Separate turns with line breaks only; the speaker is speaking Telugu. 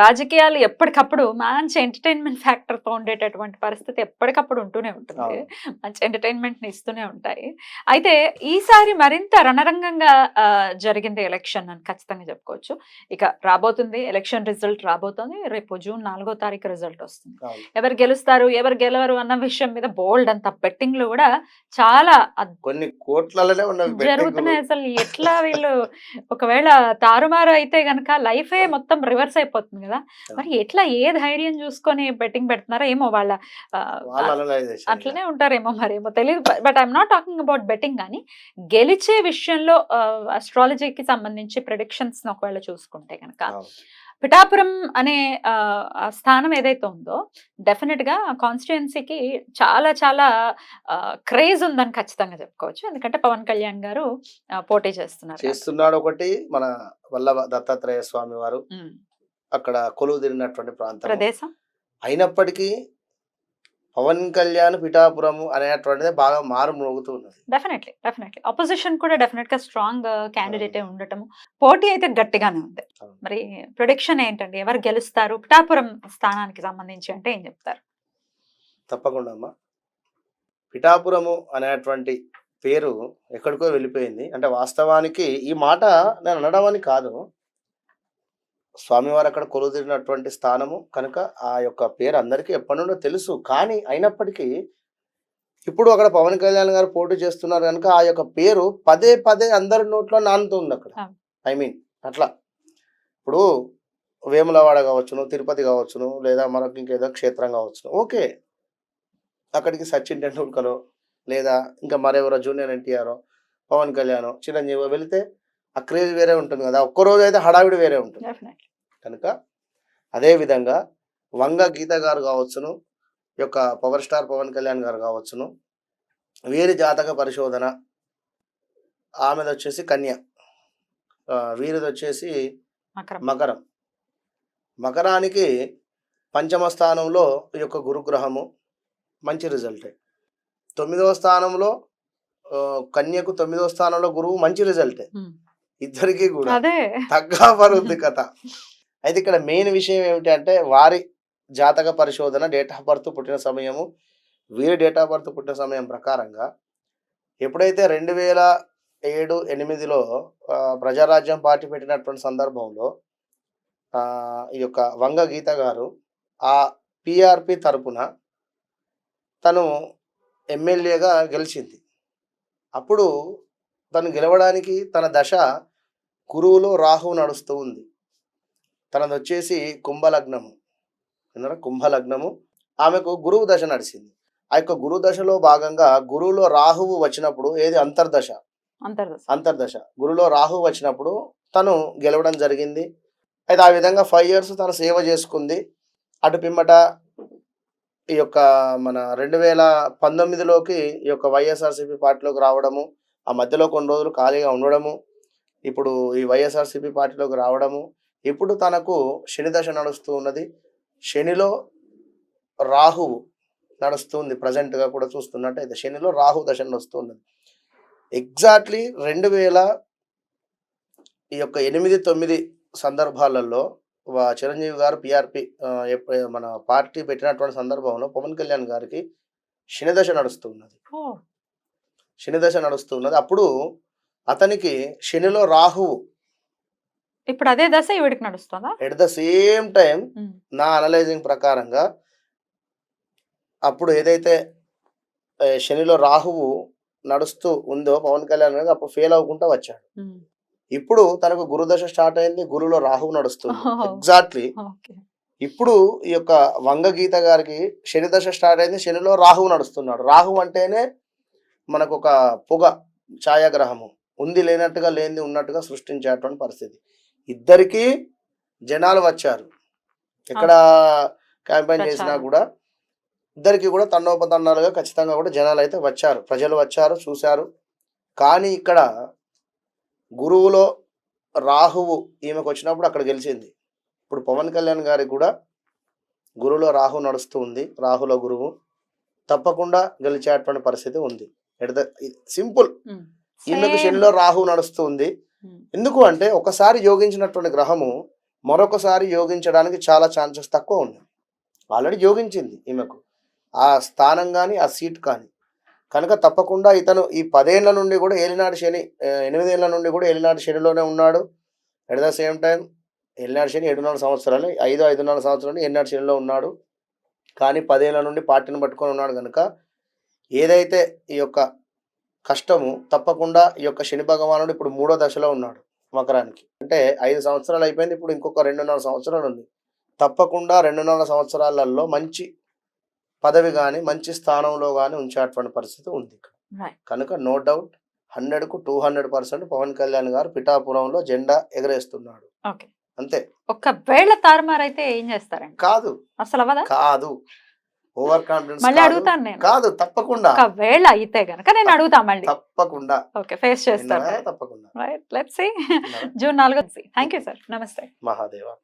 రాజకీయాలు ఎప్పటికప్పుడు మంచి ఎంటర్టైన్మెంట్ ఫ్యాక్టర్తో ఉండేటటువంటి పరిస్థితి ఎప్పటికప్పుడు ఉంటూనే ఉంటుంది. మంచి ఎంటర్టైన్మెంట్ని ఇస్తూనే ఉంటాయి. అయితే ఈసారి మరింత రణరంగంగా జరిగింది ఎలక్షన్ అని ఖచ్చితంగా చెప్పుకోవచ్చు. ఇక రాబోతుంది ఎలక్షన్ రిజల్ట్ రాబోతుంది. రేపు జూన్ నాలుగో తారీఖు రిజల్ట్ వస్తుంది. ఎవరు గెలుస్తారు ఎవరు గెలవరు అన్న విషయం మీద బోల్డ్ అంత బెట్టింగ్లో కూడా చాలా
కొన్ని కోట్లలోనే.
జరుగుతున్నాయి అసలు. ఎట్లా వీళ్ళు? ఒకవేళ తారుమారు అయితే గనక లైఫే మొత్తం రివర్స్ అయిపోతుంది. కదా మరి ఎట్లా ఏ ధైర్యం చూసుకొని బెట్టింగ్ పెడుతున్నారో ఏమో వాళ్ళ అట్లనే ఉంటారేమో మరేమో తెలియదు but I'm not talking about betting కానీ గెలిచే విషయంలో అస్ట్రాలజీకి సంబంధించి ప్రిడిక్షన్స్ ఒకవేళ చూసుకుంటే కనుక. పిఠాపురం అనే స్థానం ఏదైతే ఉందో డెఫినెట్గా కాన్స్టిట్యుయెన్సీకి చాలా చాలా క్రేజ్ ఉందని ఖచ్చితంగా చెప్పుకోవచ్చు ఎందుకంటే పవన్ కళ్యాణ్ గారు పోటీ చేస్తున్నారు.
చేస్తున్నాడు ఒకటి మన వల్లభ దత్తాత్రేయ స్వామి వారు. అక్కడ కొలువు తిరిగినటువంటి ప్రాంతం
ప్రదేశం?
అయినప్పటికీ పవన్ కళ్యాణ్ పిఠాపురము అనేటువంటిది బాగా మారు మోగుతూ ఉన్నది.
Definitely definitely. ఆపోజిషన్ కూడా డెఫినెట్గా స్ట్రాంగ్ క్యాండిడేటే ఉండటం పోటీ అయితే గట్టిగానే ఉంది. మరి ప్రొడిక్షన్ ఏంటండి? ఎవరు గెలుస్తారు? పిఠాపురం స్థానానికి సంబంధించి అంటే ఏం చెప్తారు?
తప్పకుండా అమ్మా. పిఠాపురము అనేటువంటి పేరు ఎక్కడికో వెళ్ళిపోయింది. అంటే వాస్తవానికి ఈ మాట నేను అనడం అని కాదు. స్వామివారు అక్కడ కొలువు తిరిగినటువంటి స్థానము కనుక ఆ యొక్క పేరు అందరికీ ఎప్పటి నుండో తెలుసు. కానీ అయినప్పటికీ ఇప్పుడు అక్కడ పవన్ కళ్యాణ్ గారు పోటీ చేస్తున్నారు కనుక ఆ యొక్క పేరు పదే పదే అందరి నోట్లో నానుతుంది అక్కడ. ఐ మీన్ అట్లా. ఇప్పుడు వేములవాడ కావచ్చును తిరుపతి కావచ్చును లేదా మరొక ఇంకేదో క్షేత్రం కావచ్చును. ఓకే. అక్కడికి సచిన్ టెండూల్కర్ లేదా ఇంకా మరెవరో జూనియర్ ఎన్టీఆర్ పవన్ కళ్యాణ్ చిరంజీవి వెళితే ఆ క్రేజ్ వేరే ఉంటుంది కదా. ఒక్క రోజు అయితే హడావిడి వేరే ఉంటుంది. కనుక అదే విధంగా వంగ గీత గారు కావచ్చును యొక్క పవర్ స్టార్ పవన్ కళ్యాణ్ గారు కావచ్చును వీరి జాతక పరిశోధన ఆమెది వచ్చేసి కన్య వీరిది వచ్చేసి
మకరం.
మకరం. మకరానికి పంచమ స్థానంలో ఈ యొక్క గురుగ్రహము మంచి రిజల్టే. తొమ్మిదవ స్థానంలో కన్యకు తొమ్మిదవ స్థానంలో గురువు మంచి రిజల్టే. ఇద్దరికి కూడా తగ్గా పరుద్ది కథ. అయితే ఇక్కడ మెయిన్ విషయం ఏమిటంటే వారి జాతక పరిశోధన డేట్ ఆఫ్ బర్త్ పుట్టిన సమయము వీరి డేట్ ఆఫ్ బర్త్ పుట్టిన సమయం ప్రకారంగా ఎప్పుడైతే రెండు వేల ఏడు ఎనిమిదిలో ప్రజారాజ్యం పార్టీ పెట్టినటువంటి సందర్భంలో ఈ యొక్క వంగ గీత గారు ఆ పిఆర్పి తరపున తను ఎమ్మెల్యేగా గెలిచింది. అప్పుడు తను గెలవడానికి తన దశ గురువులో రాహు నడుస్తూ ఉంది. తనది వచ్చేసి కుంభలగ్నము. విన్నారా? కుంభలగ్నము. ఆమెకు గురువు దశ నడిచింది. ఆ యొక్క గురు దశలో భాగంగా గురువులో రాహువు వచ్చినప్పుడు ఏది? అంతర్దశ.
అంతర్దశ.
అంతర్దశ. గురులో రాహు వచ్చినప్పుడు తను గెలవడం జరిగింది. అయితే ఆ విధంగా ఫైవ్ ఇయర్స్ తను సేవ చేసుకుంది. అటు పిమ్మట ఈ యొక్క మన రెండు వేల పంతొమ్మిదిలోకి ఈ యొక్క వైఎస్ఆర్సీపీ పార్టీలోకి రావడము ఆ మధ్యలో కొన్ని రోజులు ఖాళీగా ఉండడము ఇప్పుడు ఈ వైఎస్ఆర్సీపీ పార్టీలోకి రావడము ఇప్పుడు తనకు శని దశ నడుస్తూ ఉన్నది. శనిలో రాహువు నడుస్తుంది ప్రజెంట్గా కూడా చూస్తున్నట్టయితే. శనిలో రాహు దశ నడుస్తున్నది ఎగ్జాక్ట్లీ రెండు వేల ఈ యొక్క ఎనిమిది తొమ్మిది సందర్భాలలో చిరంజీవి గారు పిఆర్పి మన పార్టీ పెట్టినటువంటి సందర్భంలో పవన్ కళ్యాణ్ గారికి శనిదశ నడుస్తున్నది శనిదశ నడుస్తున్నది అప్పుడు అతనికి శనిలో రాహువు
ఇప్పుడు అదే దశ ఈవిడికి నడుస్తుందా?
At the same time. నా అనలైజింగ్ ప్రకారంగా అప్పుడు ఏదైతే శనిలో రాహువు నడుస్తూ ఉందో పవన్ కళ్యాణ్ గారు అప్పుడు ఫెయిల్ అవ్వకుండా వచ్చాడు. ఇప్పుడు తనకు గురుదశ స్టార్ట్ అయింది గురులో రాహువు నడుస్తుంది. ఎగ్జాక్ట్లీ ఇప్పుడు ఈ యొక్క వంగ గీత గారికి శని దశ స్టార్ట్ అయింది శనిలో రాహువు నడుస్తున్నాడు. రాహువు అంటేనే మనకు ఒక పొగ ఛాయాగ్రహము. ఉంది లేనట్టుగా లేనిది ఉన్నట్టుగా సృష్టించేటువంటి పరిస్థితి. ఇద్దరికీ జనాలు వచ్చారు ఎక్కడ క్యాంపెయిన్ చేసినా. కూడా ఇద్దరికి కూడా తన్నోపతన్నాలుగా ఖచ్చితంగా కూడా జనాలు అయితే వచ్చారు ప్రజలు వచ్చారు చూశారు కానీ ఇక్కడ గురువులో రాహువు ఈమెకు వచ్చినప్పుడు అక్కడ గెలిచింది ఇప్పుడు పవన్ కళ్యాణ్ గారికి కూడా గురువులో రాహు నడుస్తూ ఉంది రాహులో గురువు తప్పకుండా గెలిచేటువంటి పరిస్థితి ఉంది ఎడద సింపుల్
ఉమ్.
ఈమెకు. శనిలో రాహు నడుస్తుంది.
Hmm.
ఎందుకు అంటే ఒకసారి యోగించినటువంటి గ్రహము మరొకసారి యోగించడానికి చాలా ఛాన్సెస్ తక్కువ ఉన్నాయి. ఆల్రెడీ యోగించింది ఈమెకు. ఆ స్థానం కానీ ఆ సీట్ కానీ. కనుక తప్పకుండా ఇతను ఈ పదేళ్ళ నుండి కూడా ఏలినాడు శని ఎనిమిదేళ్ళ నుండి కూడా ఏలినాడు శనిలోనే ఉన్నాడు. ఎట్ ద సేమ్ టైం ఏలినాడు శని ఏడున్నర సంవత్సరాలు ఐదు ఐదున్నర సంవత్సరాలు ఏలినాడు శనిలో ఉన్నాడు. కానీ పదేళ్ళ నుండి పార్టీని పట్టుకొని ఉన్నాడు కనుక ఏదైతే ఈ యొక్క కష్టము తప్పకుండా ఈ యొక్క శని భగవానుడు ఇప్పుడు మూడో దశలో ఉన్నాడు మకరానికి. అంటే ఐదు సంవత్సరాలు అయిపోయింది ఇప్పుడు ఇంకొక రెండున్నర సంవత్సరాలు ఉంది. తప్పకుండా రెండున్నర సంవత్సరాలలో మంచి పదవి కానీ మంచి స్థానంలో కానీ ఉంచేటువంటి పరిస్థితి ఉంది ఇక్కడ. కనుక no doubt హండ్రెడ్కు two hundred percent Pawan Kalyan garu పిఠాపురంలో జెండా ఎగరేస్తున్నాడు. అంతే.
ఒకవేళ తారుమారైతే ఏం చేస్తారండి?
కాదు.
అసలు
కాదు. ఓవర్ కాన్ఫిడెన్స్
మళ్ళీ
కాదు.
అడుగుతాను నేను.
కాదు తప్పకుండా.
ఒకవేళ అయితే గనక నేను అడుగుతా మళ్ళీ.
తప్పకుండా.
ఓకే ఫేస్ చేస్తాను?
తప్పకుండా.
రైట్ లెట్స్ సీ జూన్ నాలుగో థ్యాంక్ యూ సార్ నమస్తే
మహాదేవ.